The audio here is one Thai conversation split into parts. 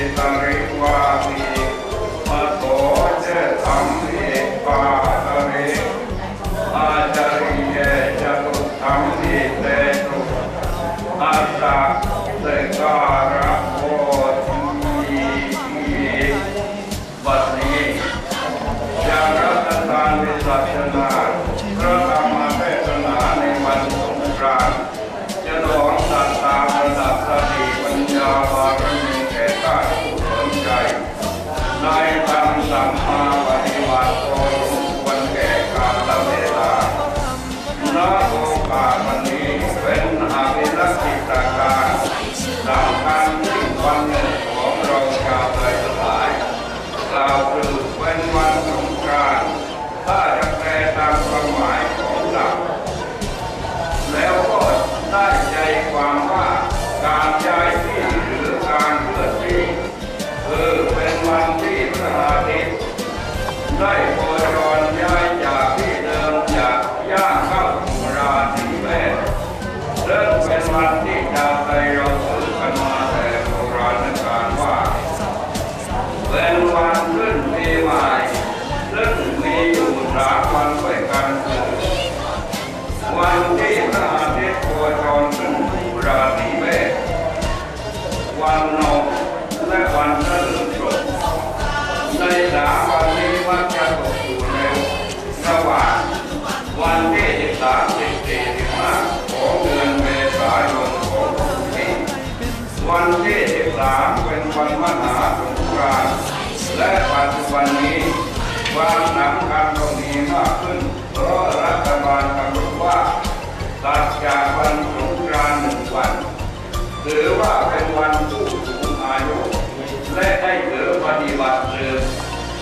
and วันนี้ความสำการตรงนี้มากขึ้นเพราะรัฐบาลกำหนดว่าตัดจากวันสงกรานต์หนึ่งวันถือว่าเป็นวันผู้สูงอายุและให้เกิดปฏิบัติเดิม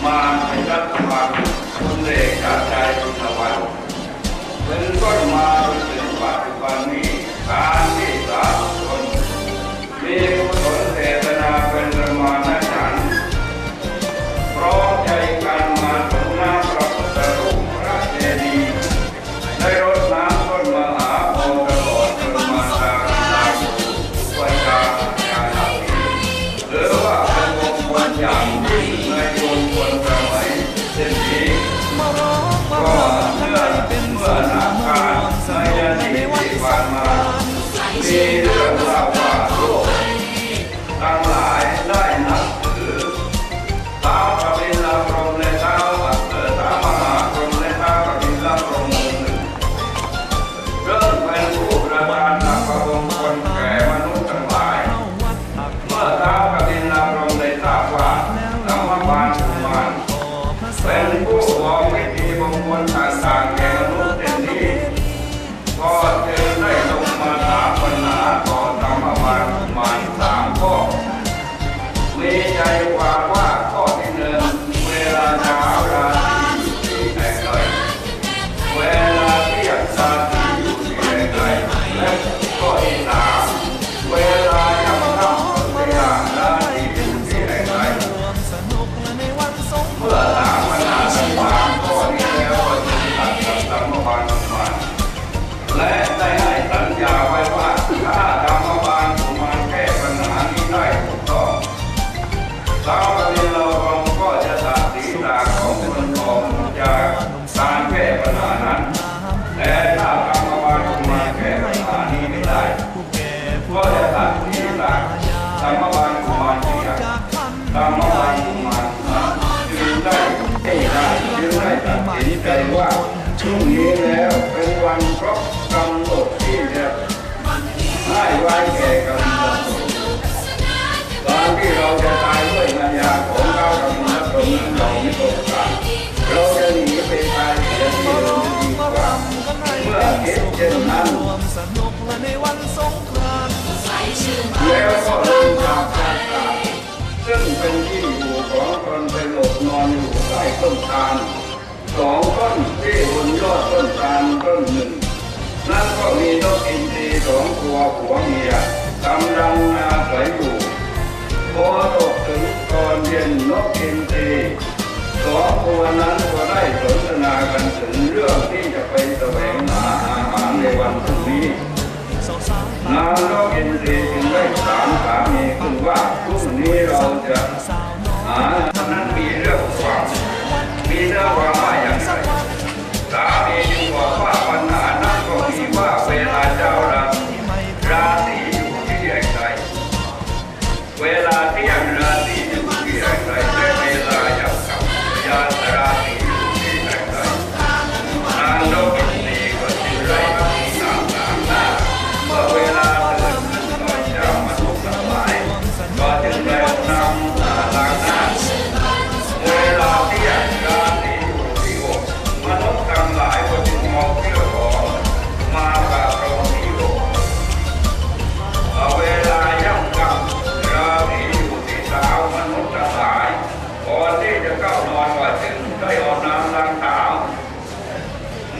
มาเป็นรัฐบาลคุณเอกชาชัยคุณวันเป็นต้น เช่นนั้นรวมสนุกและในวันสงกรานต์ใส่ชื่อมาแล้วก็ลงจากอาซึ่งเป็นที่อยู่ของตนไปหลบนอนอยู่ใต้ต้นตาลสองต้นที่บนยอดต้นตาลต้นหนึ่ง นั่นก็มีนกอินทรีสองตัวผัวเมียกำลังอาศัยอยู่พอตกถึงตอนเย็นนกอินทรีสองตัวนั้นก็ได้สนทนากันถึงเรื่องที่จะไปแสวงหาอา ในวันพรุ่งนี้นางนกอินทรีจึงได้ถามสามีคุณว่าพรุ่งนี้เราจะหาตอนนั้นมีเรื่องความมีเรื่องความว่าอย่างไรสามีจึงบอกว่าปัญหานั้น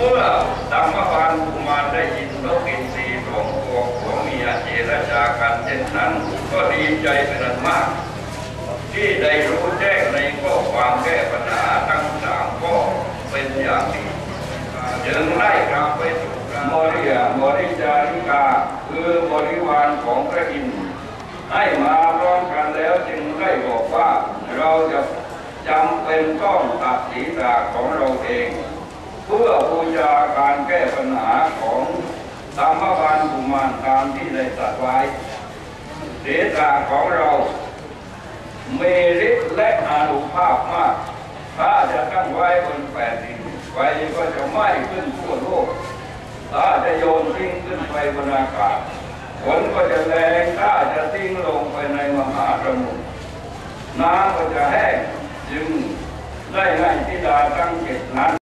เมื่อดัมมบาลกุมารได้ยินนกอินทรีสองตัวผัวเมียเจรจากันเช่นนั้น ก็ดีใจเป็นอันมาก ที่ได้รู้แจ้งในข้อความแก้ปัญหาทั้งสามข้อเป็นอย่างดีจึงได้กลับไปสู่มอริยามอริจาริกา คือบริวารของพระอินทร์ให้มาร้อมกันแล้วจึงได้บอกว่าเราจะจำเป็นต้องตัดศีรษะของเราเอง บูชาการแก้ปัญหาของธรรมบาลกุมารตามที่ได้ตรัสไว้ศีรษะของเราเมีฤทธิ์และอานุภาพมาก ถ้าจะตั้งไว้บนแผ่นดินไฟก็จะไหม้ขึ้นทั่วโลก ถ้าจะโยนทิ้งขึ้นไปบนอากาศฝนก็จะแรงถ้าจะทิ้งลงไปในมหาสมุทรน้ำก็จะแห้งจึงได้ให้ทิดาตั้งเจ็ดนั้น